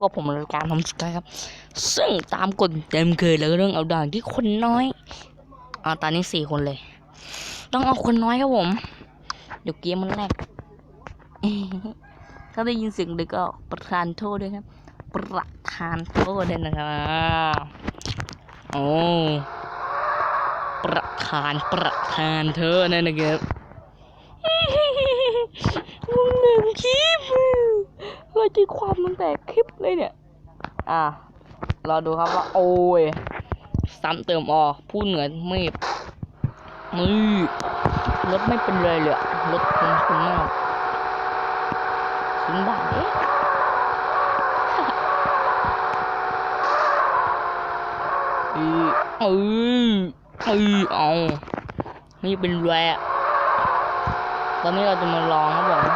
ว่าผมรายการทำสุดท้ายครับ ซึ่งตามกฎเต็มเคยแล้วเรื่องเอาด่านที่คนน้อยอ่าตอนนี้สี่คนเลย ต้องเอาคนน้อยครับผม เดี๋ยวเกมมันแรกถ้าได้ยินเสียงเด็กก็ประทานโทษด้วยครับ ประทานโทษด้วยนะครับโอ้ประธานประธานเธอนั่นนะครับ มึงหนึ่งคลิปเราจะความตั้งแต่คลิปเลยเนี่ย อะรอดูครับว่า โอ้ยซ้ำเติมออพูดเหนือไม่มือรถไม่เป็นเลยเลยอะรถคุณคุณมากถึงบ้านเอ๊ะออเออเอเอานี่เป็นแรอะตอนนี้เราจะมาลองครับผม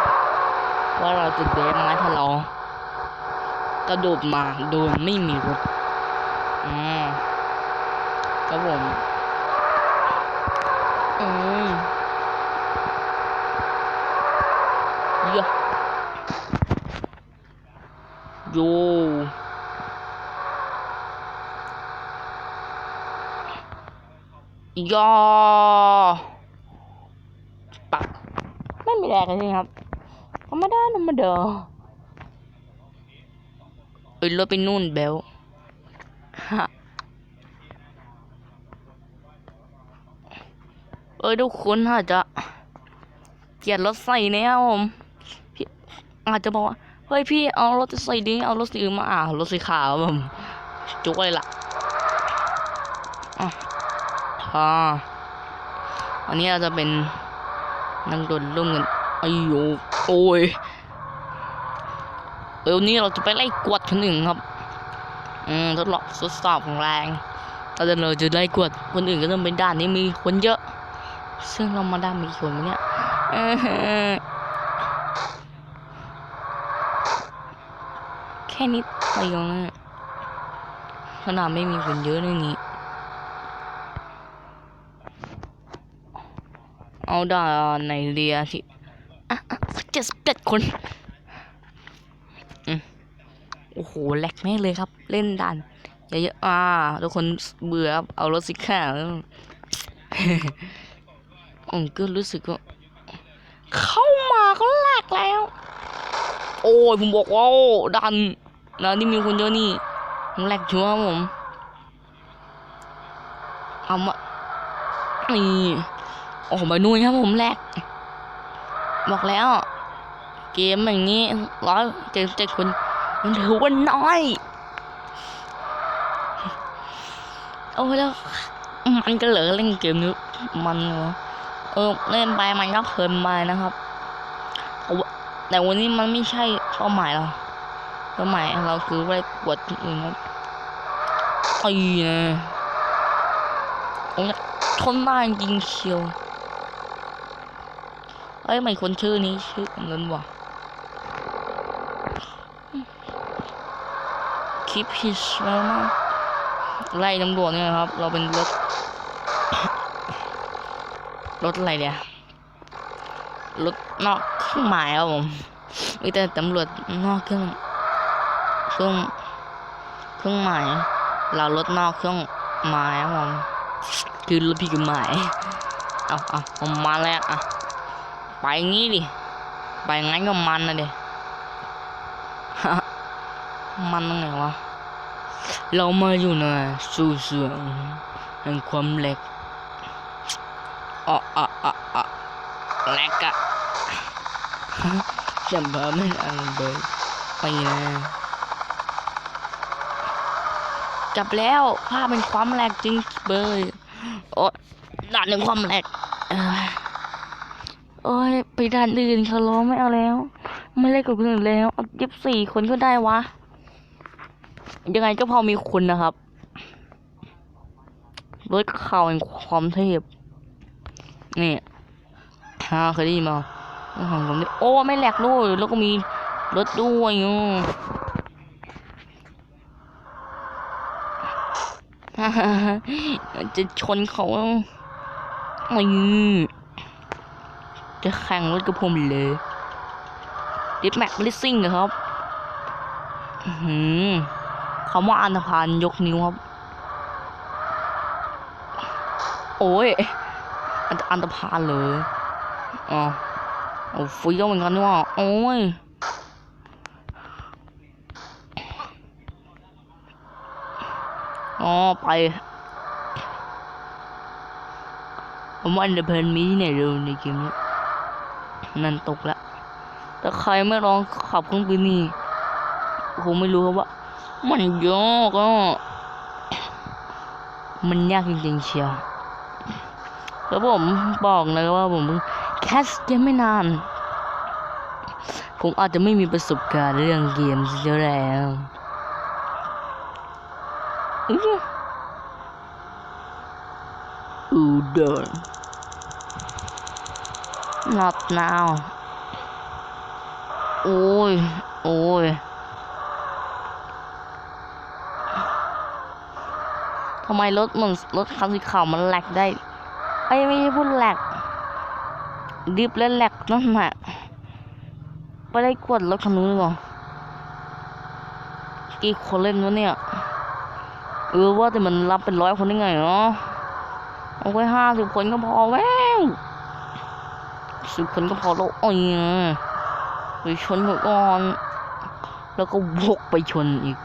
ว่าเราจะเดฟไหมถ้าเรา กระโดดมาโดยไม่มีรถอ่าครับผมอืมยะโยยอปักไม่มีแรงเลยครับธรรมดาธรรมดา อ้ยรถไปนู่นเบลฮะเอ้ยทุกคนอาจจะเกลียดรถใส่เนี่ยผมพี่อาจจะบอกว่าเฮ้ยพี่เอารถใส่ดีเอารถสีอื่นมาอ่ารถสีขาวผมจุกเลยล่ะอะอ่าอันนี้เราจะเป็นนักดนร่วมกันอายุโอ้ย เออวันนี้เราจะไปไล่กวดคนอื่นครับ อืมทดลองทดสอบของแรงเราจะเราจะไล่กวดคนอื่นก็ต้องเป็นด้านนี้มีคนเยอะ ซึ่งเรามาด้านมีคนเนี่ยแค่นิดเดียวนะขนาดไม่มีคนเยอะในนี้ เอาด่าในเรียที่อะอะสักเจ็ดสิบเจ็ดคน อ้โหแหลกแม่เลยครับ เล่นด่านเยอะๆอ่าทุกคนเบื่อครับเอารถสิข้าผมก็รู้สึกว่าเข้ามาก็แหลกแล้ว โอ้ยผมบอกว่าดันนะที่มีคนเยอะนี่ผมแหลกชัวร์ผมเอามานี่โอ้โหมานู่นครับผมแรกบอกแล้ว เกมอย่างนี้ร้อยเจ็ดเจ็ดคน มันถือว่าน้อย โอ้ยแล้ว มันก็เหลือเล่นเกมนี้มันเออเล่นไปมันก็เพลินไปนะครับแต่วันนี้มันไม่ใช่เป้าหมายเราเป้าหมายเราคือไปวดอื่นครับไอ้นะโอ้ยทนได้จริงเชียวเอ้ยไม่คนชื่อนี้ชื่อนั้นวะ คลิปพิชแล้วนะไล่ตำรวจเนี่ยครับ เราเป็นรถ รถอะไรเนี่ยรถนอกเครื่องหมายครับผมมีแต่ตำรวจนอกเครื่องเครื่องเครื่องหมาย เรารถนอกเครื่องหมายครับผมคือรถพี่กับหมายเอาเอาเอามาแล้วอะไปงี้ดิไปงั้นก็มันนะเด็ มันตรงไหนวะ เรามาอยู่ในสู่เสืองแห่งความเล็กอะอะอะอะแลกอะจำเบอร์ไม่ได้เลยไปนะจับแล้วภาพเป็นความแหลกจริงเบยโอ้ด่านหนึ่งความแหลกเอ้ยโอ้ยไปด่านอื่นเขาล้อไม่เอาแล้ว ไม่เล่นกับคนอื่นแล้วเอายี่สิบสี่คนก็ได้วะ ยังไงก็พอมีคุณนะครับรถข่าวแห่งความเทพนี่ฮาเคยได้ยินมาของผมนี่โอ้ไม่แหลกด้วยแล้วก็มีรถด้วยอะจะชนเขาอืมจะแข่งรถกับผมเลยดิฟแม็กลิสซิ่งครับ อื้อหือ คำว่าอันธพาลยกนิ้วครับ โอ้ย อันอันธพาลเลยอ๋อโอ้ฟรีก็เหมือนกันนี่ว่าโอ้ยอ๋อไปผมว่าอันเดอร์เพนมีที่ไหนเร็วในเกมนี้นั่นตกละแต่ใครไม่ลองขับเครื่องบินนี่ผมไม่รู้ครับว่า มันยากอะมันยากจริงๆเชียวแล้วผมบอกเลยว่าผมแคสเกมไม่นาน ผมอาจจะไม่มีประสบการณ์เรื่องเกมเสียแล้วอือดิน not now โอ้ย โอ้ยำไมรถมันรถคันสีขาวมันแหลกได้ไอ้ไม่ใช่พูดแหลกดิบและแหลกนั่นแหละไม่ได้กดรถคันนู้นหรอกี่คนเล่นวะเนี่ยเออว่าแต่มันรับเป็นร้อยคนได้ไงเนาะเอาไว้ห้าสิบคนก็พอแว้วสิบคนก็พอแล้วโอ้ยไปชนก่อน แล้วก็วกไปชนอีก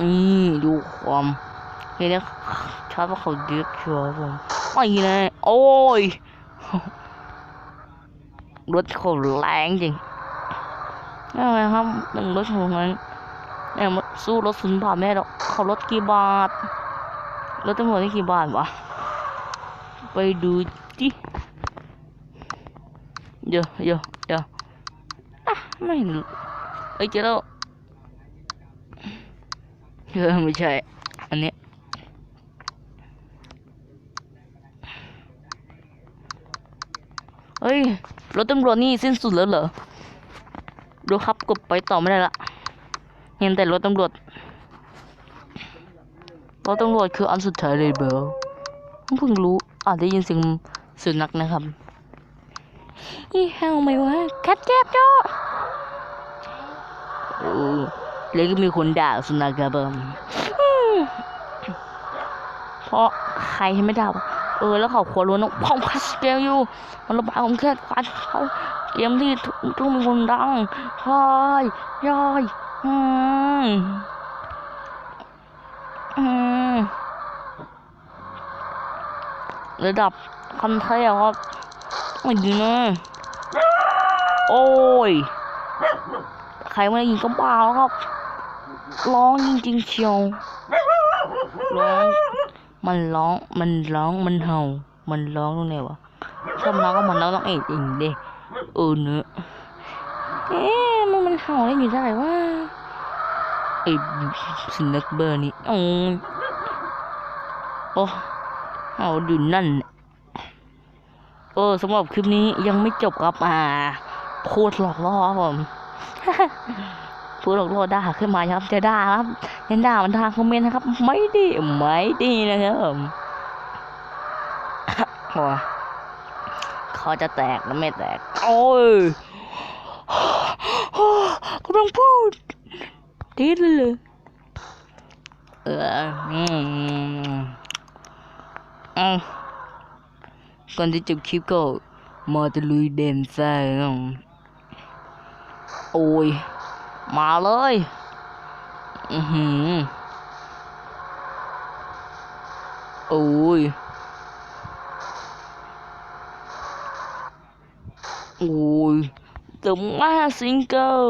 นี่ดูความ ห็นไหมชาร์จว่าเขาเดือดชัวร์ผมไอ้นะโอ้ยรถเขาแรงจริงนี่ไงครับหนึ่งรถของนั้นเนี่ยมันสู้รถศูนย์บาทไม่ได้หรอกเขารถกี่บาทรถตำรวจนี่กี่บาทวะไปดูจิเดี๋ยวเดี๋ยวเดี๋ยวอะไม่รู้เอ้ยเจอแล้วเออไม่ใช่ อันเนี้ยเฮ้ยรถตำรวจนี่สิ้นสุดแล้วเหรอ ดูครับกดไปต่อไม่ได้ละ เห็นแต่รถตำรวจ รถตำรวจคืออันสุดท้ายเลยเบลเพิ่งรู้อาจได้ยินเสียงสุนัขนะครับ อีเฮาไม่วะคัดเจ็บจ้ะโอ้แล้วก็มีคนด่าสุนัขครับผมอืมเพราะใครให้ไม่ด่า เออแล้วเขาขวรวนน้องพอมคัสเกลอยู่ มันระบายผมแค่ควานเขาเกมที่ทุกทุกมีคนดังใช่ย่อยอืมอืมระดับคันเทลครับไม่ดีนะโอ้ยใครไม่ได้ยินก็บ้าแล้วครับ ร้องจริงๆเชียวร้อง มันร้อง มันร้อง มันเห่า มันร้องตรงไหนวะชอบร้องก็มันร้องต้องเอกเองเด้เออเนื้อะเอ๊ะมันมันเห่าได้อยู่ได้ว่าไอ้สุนัขเบอร์นี่โอ้โอ้เห่าดูนั่นเออสำหรับคลิปนี้ยังไม่จบครับอ่าพูดหลอกล่อครับผมพูดหลอกล่อด่าขึ้นมาครับจะด่าครับ ยันด่ามันทางคอมเมนต์นะครับ ไม่ดีไม่ดีนะครับผมโอ้เขาจะแตกแล้วไม่แตก โอ้ยกำลังพูดดีเลยเอออืมอืมก่อนที่จบคลิปก็มาตะลุยเดนซ่าครับโอ้ย มาเลย อือหือโอ้ยโอ้ยตึงมากซิงเกิล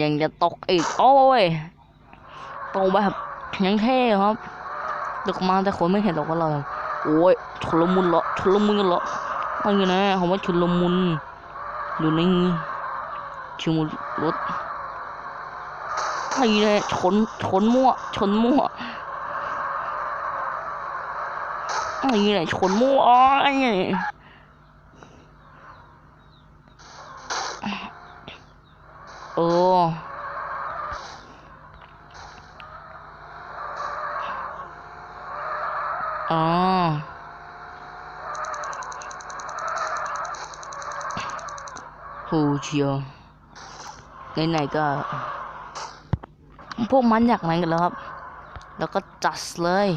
ยังจะตกอีก โอ้ยตกแบบยังเท่ครับตกมาแต่คนไม่เห็นหรอกว่าเราโอ้ยชุลมุนเหรอชุลมุนกันเหรออะไรนะคำว่าชุลมุนอยู่ในชิมุรถ ไอ้เนี่ยชนชนมั่ว ชนมั่วอ้เนี่ยชนมั่วไอ้เอออ๋อโหเชียวไหนๆก็ พวกมันอยากไหนกันแล้วครับ แล้วก็จัดเลย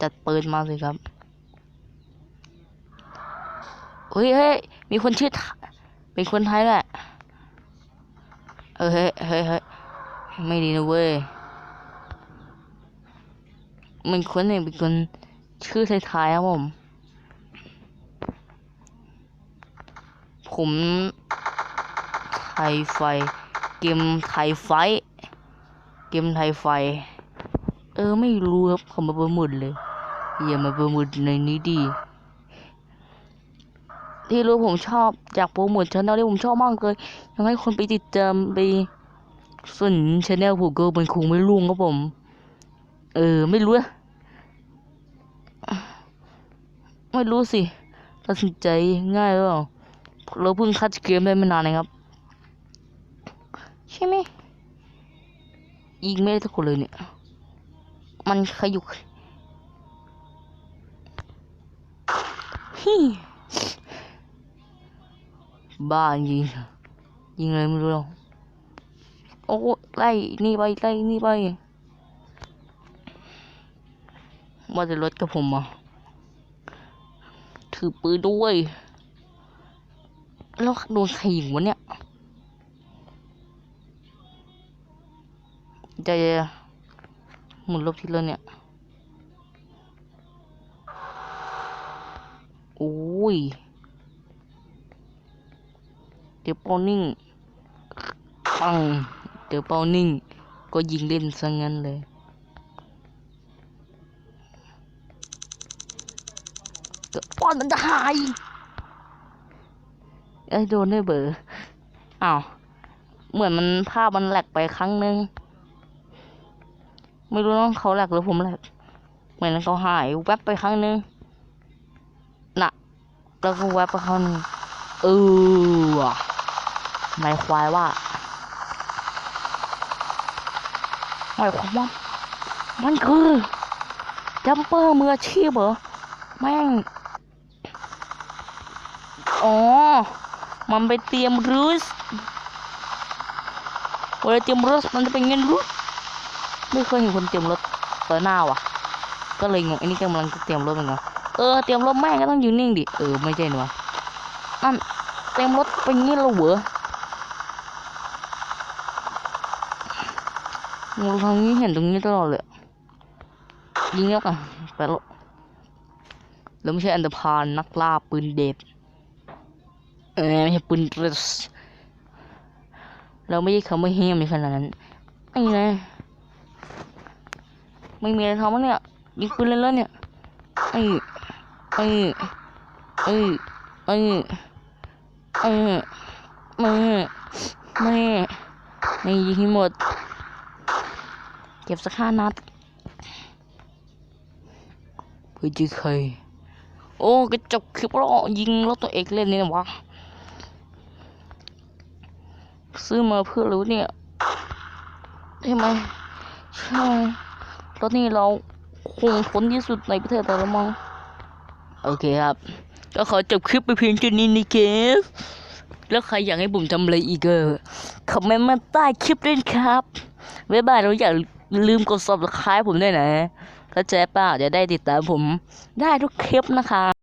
จัดปืนมาสิครับเฮ้ยเฮ้ยมีคนชื่อไทเป็นคนไทยแหละ เออเฮ้ยเฮ้ยเฮ้ยไม่ดีนะเว้ยมันคนหนึ่งเป็นคนชื่อไทยๆครับผม ผม ไทยไฟ เกมไทยไฟ เกมไทยไฟ เออไม่รู้ครับเขามาปรโมทเลย อย่ามาปรโมทในนี้ดี ที่รู้ผมชอบอยากโปรโมทช anel ที่ผมชอบมากเลยยากให้คนไปติดตามไปสนช anel ผมก็มันคงไม่รุ่งครับผม เออไม่รู้อะไม่รู้สิตัดสินใจง่ายหรือเปล่าเราเพิ่งคัดเกมได้ไม่นานเองครับ ใช่ไหม ยิงไม่ได้ทุกคนเลยเนี่ย มันขยุกฮิบ้าจริงยิงอะไรไม่รู้หรอกโอ้ไล่นี่ไปไล่นี่ไปว่าจะรถกับผมอะถือปืนด้วยแล้วโดนใครยิงวะเนี่ย จะหมุนลบทีละเนี่ยโอ้ย เดี๋ยวเป้านิ่งปังเดี๋ยวเป้านิ่ง ก็ยิงเล่นซะงั้นเลย เดี๋ยวป้อนมันจะหายเอ้โดนได้เบอร์อ้าว เหมือนมันภาพมันแหลกไปครั้งนึง ไม่รู้น้องเขาแหลกหรือผมแหลกเหมือนเขาหายแวบไปครั้งนึงน่ะแล้วก็แวบไปครั้งนึงเออว่ะหมายความว่าหมายความว่ามันคือจัมเปอร์มืออาชีพเหรอแม่งอ๋อ มันไปเตรียมรูสเวลาเตรียมรถมันจะเป็นเงินรูส ไม่เคยเห็นคนเตรียมรถต่อหน้าว่ะ ก็เลยงงไอ้นี่กำลังเตรียมรถเหมือนกันเออเตรียมรถแม่งก็ต้องอยู่นิ่งดิเออไม่ใช่หนูวะนั่นเตรียมรถเป็นงี้แล้วเหรอเราทางนี้เห็นตรงนี้ตลอดเลยยิงแล้วกันไปแล้วแล้วไม่ใช่อันดพานนักล่าปืนเด็ดเออไม่ใช่ปืนเรสเราไม่ใช่คำว่าเฮียมในขนาดนั้นไอ้ไง ไม่มีอะไรทำมั้งเนี่ยยิงปืนเล่นๆเนี่ยไอ้ไอ้ไอ้ไอ้ไอ้ไม่ไม่ไม่ยิงหมด เก็บสักห้านัดเพื่อจะเคยโอ้กระจกคลิปล้วยิงรถตัวเองเล่นนี่นะวะซื้อมาเพื่อรู้เนี่ยใช่ไหมใช่ รถนี่เราคงพ้นที่สุดในประเทศไทยแล้วมั้งโอเคครับ ก็ขอจบคลิปไปเพียงแค่นี้นะเกฟแล้วใครอยากให้ผมทำอะไรอีกเออคอมเมนต์มาใต้คลิปด้วยครับบ๊ายบายเราอย่าลืมกด subscribe ผมด้วยนะ เข้าใจเปล่าจะได้ติดตามผมได้ทุกคลิปนะคะ